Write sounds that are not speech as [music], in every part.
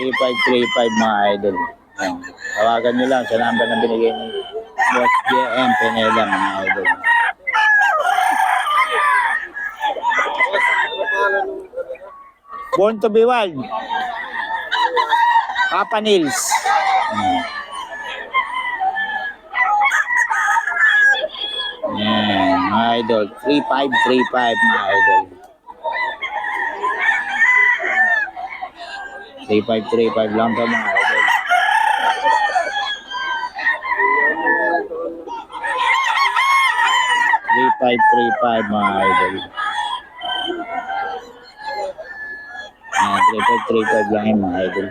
3535 mga idol. Yan. Tawagan nyo lang sa number na binigay ni Boss JM Pineda mga idol. Born to be wild. Papa Nils. Hmm. Yan, mga idol. 3535 mga idol. 3535 lang to mga idol. Three five three five mga idol. Ah, three five three five lang yung mga idol.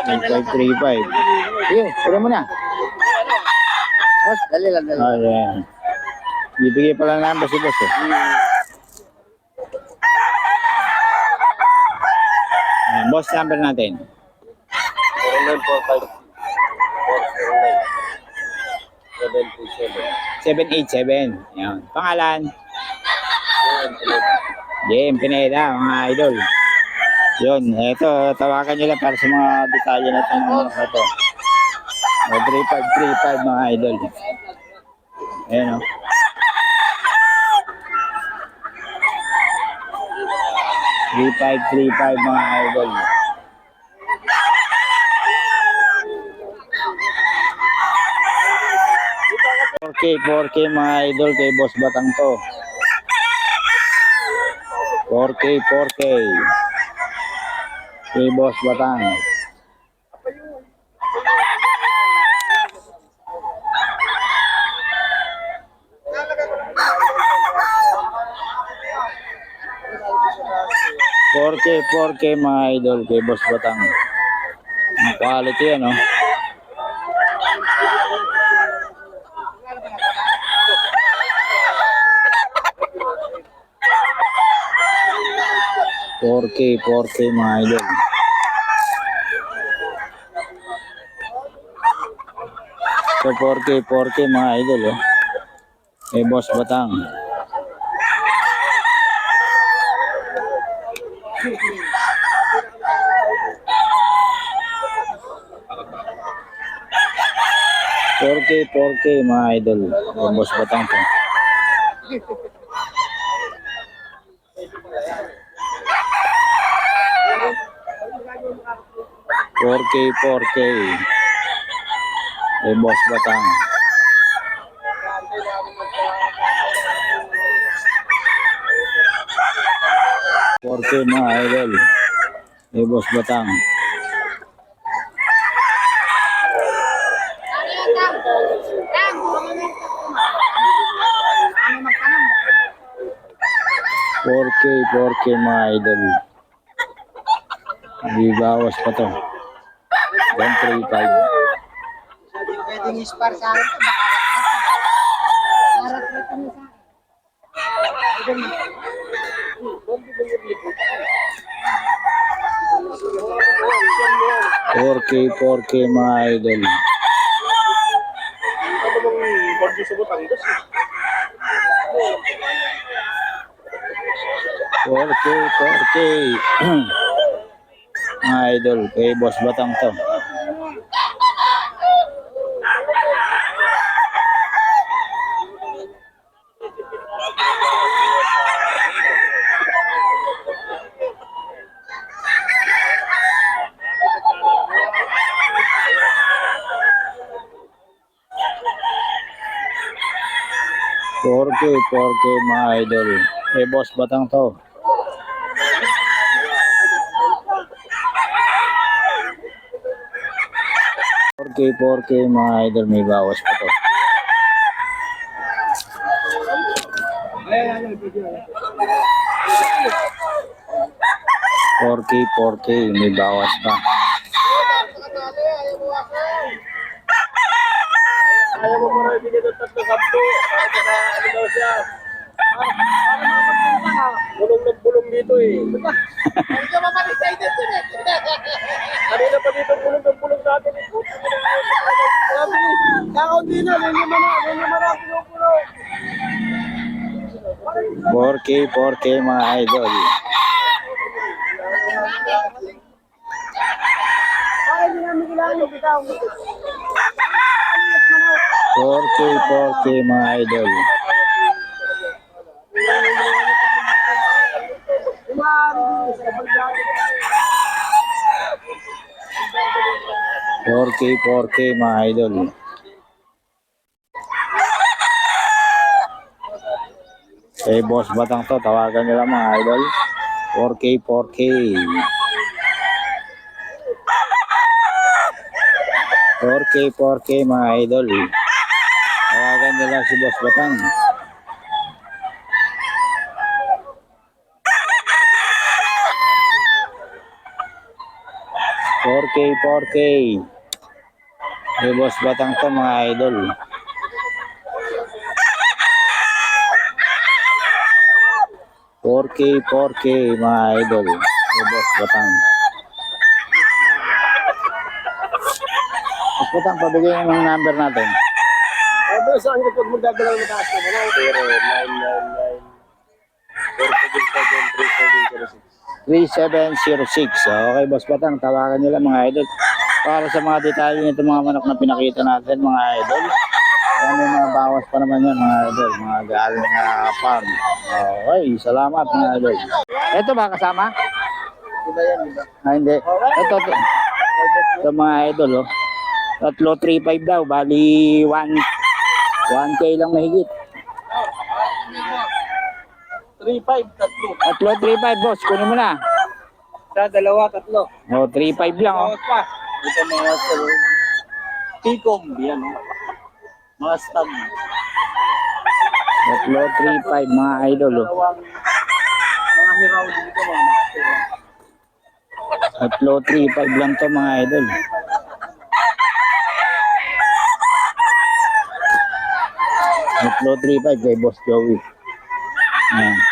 Three five three five. Sige, pwede mo na. Boss, dali lang, dali. Yan. Bibigay pa lang namin si boss eh. Boss number natin. 0945-409-787. 787. Yan. Pangalan? Jim Pineda, mga idol. Yun, ito, tawagan nyo lang para sa mga detalye na itong ito. 3535 mga idol. Ayan o. No? 3535 mga idol. Okay, 4K mga idol kay Boss Batang to. 4K, 4K. Kay Boss Batang. 4K mga idol kay Boss Batang. Ang quality ano. Four K, 4K mga idol. So 4K, 4K mga idol oh. Kay Boss Batang. Four K, 4K mga idol. Boss Batang to. Four K, 4K. Kay Boss Batang. Four K mga idol. Kay Boss Batang. Four K, 4K mga idol. Hindi bawas pa to. 135. Pwedeng ispar sa akin. Harap na kami sa Four K, 4K mga idol. Four K, 4K. [clears throat] mga idol, kay Boss Batang to. K, 4K mga idol. Kay Boss Batang to. Four K, 4K mga idol, may bawas pa to. Four K, 4K, may bawas pa. Ayaw mo muna ibigay ng tatlo sampo. Para sa ano daw siya. Bulong ng bulong dito eh. Hindi ka mapag-excited dun eh. Kanina pa dito bulong ng bulong sa atin. Sabi ni, kakaunti na, hindi mo na, hindi mo na pinupulo. 4K, 4K mga idol. Ay, hindi namin kailangan bitaw. 4K, 4K mga idol. Four K, 4K mga idol. Eh, boss batang to, tawagan lang mga idol. 4K, 4K. 4K, 4K mga idol. Tawagan lang si boss batang. Four K, 4K. Eh, boss batang to mga idol. K, 4K mga idol. Eh, boss batang. Boss batang, pabigay mo ng number natin. Ano saan ka pag magdadala ng taas na mo? 3706. Okay, boss batang, tawagan nyo lang mga idol. Para sa mga detalye nito mga manok na pinakita natin mga idol. Yan may mga bawas pa naman yan mga idol, mga galing na farm. Okay, salamat mga idol. Ito ba kasama? Iba yan, iba. Ah, hindi. Ito, ito, ito mga idol, oh. Tatlo 3.5 daw, bali 1 1K lang mahigit. 3-5, tatlo. Tatlo 3.5 boss, kunin mo na. Sa dalawa, tatlo. Oh, 3.5 lang oh. Pa. Ito mga sa Picom, yan. oh. Mga stab. Tatlo 3.5 mga idol oh. Dalawang mga hiraw dito mga master. Tatlo 3.5 lang to mga idol. Tatlo 3.5 kay Boss Joey. Ayan.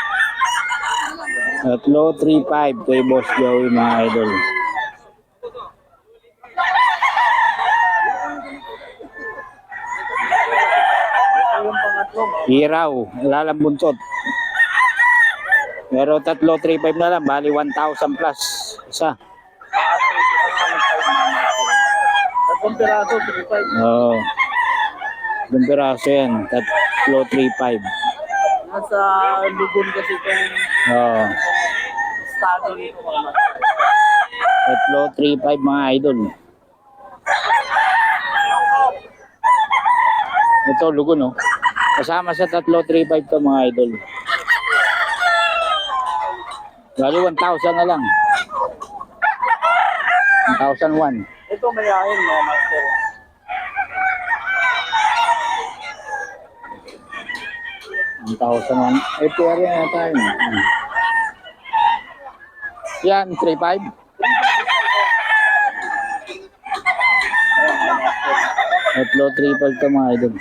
Tatlo 3.5 kay Boss Joey mga idol. Hiraw, lalang buntot. Pero tatlo 3.5 na lang, bali 1,000 plus. Isa. Tatlong piraso, 3-5. Oo. Oh. Doon piraso yan. Tatlo 3.5. Nasa lugon kasi itong Oo. Estado nito mga. Tatlo 3.5 mga idol. Ito, lugo no. Kasama sa tatlo 3.5 to mga idol. Bali 1,000 na lang. 1,001. Ito mayahin mga master. Ang thousand one. Eh, pwede na tayo. Hmm. Yan, 3.5. Tatlo 3.5 to mga idol.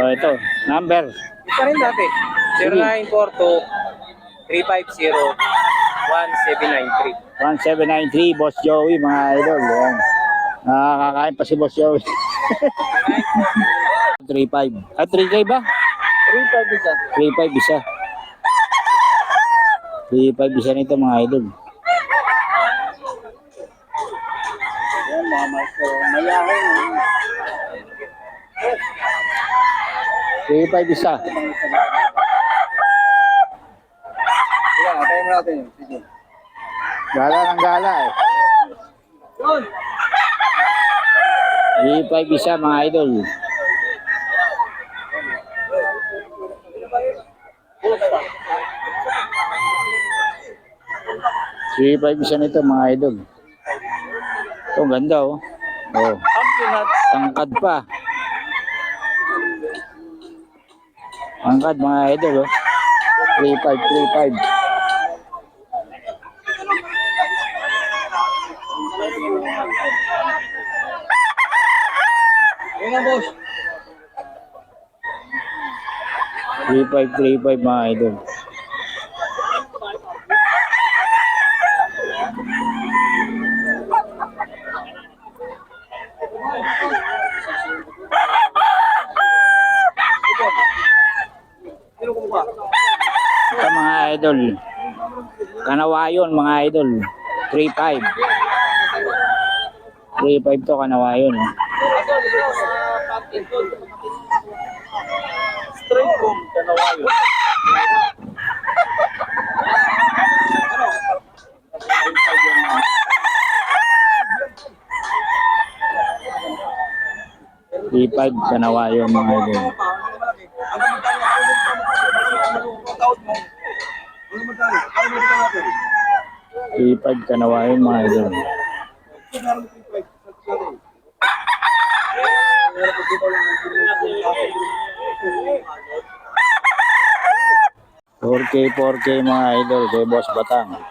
O, ito. Number. Ito rin dati. 0942 350 1793. 1793, Boss Joey, mga idol. Yan. Nakakakain pa si Boss Joey. [laughs] 3.5. Ah, 3K ba? 35 isa. 3.5 isa. 3.5 isa nito mga idol. Yan mga master. Mayahin. 3.5 isa. Sige, atayin mo natin. Sige. Gala ng gala eh. Yun. 3.5 isa mga idol. Three five isa nito mga idol. Ito ganda oh. Oh, tangkad pa. Tangkad mga idol oh. 35 35. Yun ang boss. 35 35 mga idol. Ito mga idol. Kanawayon mga idol. 3.5. 3.5 to kanawayon. Straight from Kanawayo. Three five kanawayon mga idol. Three five kanawayon mga idol. Four K, 4K mga idol kay Boss Batang.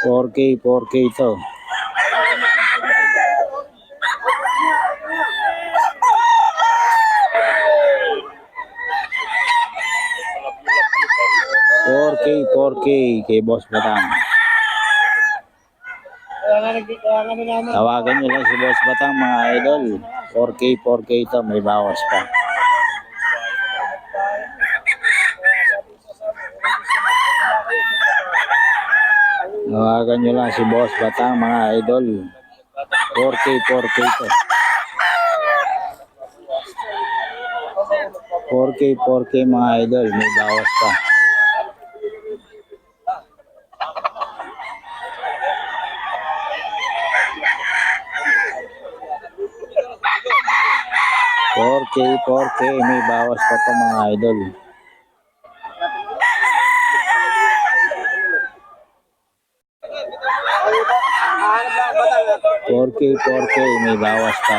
Four K, 4K to. Four K, 4K kay Boss Batang. Tawagan nyo lang si Boss Batang mga idol. 4K, 4K to, may bawas pa. Tawagan nyo lang si Boss Batang mga idol. 4K, 4K to. 4K, 4K mga idol, may bawas pa. Four K, 4K, may bawas pa to mga idol. Ba tayo? 4K, 4K, may bawas pa.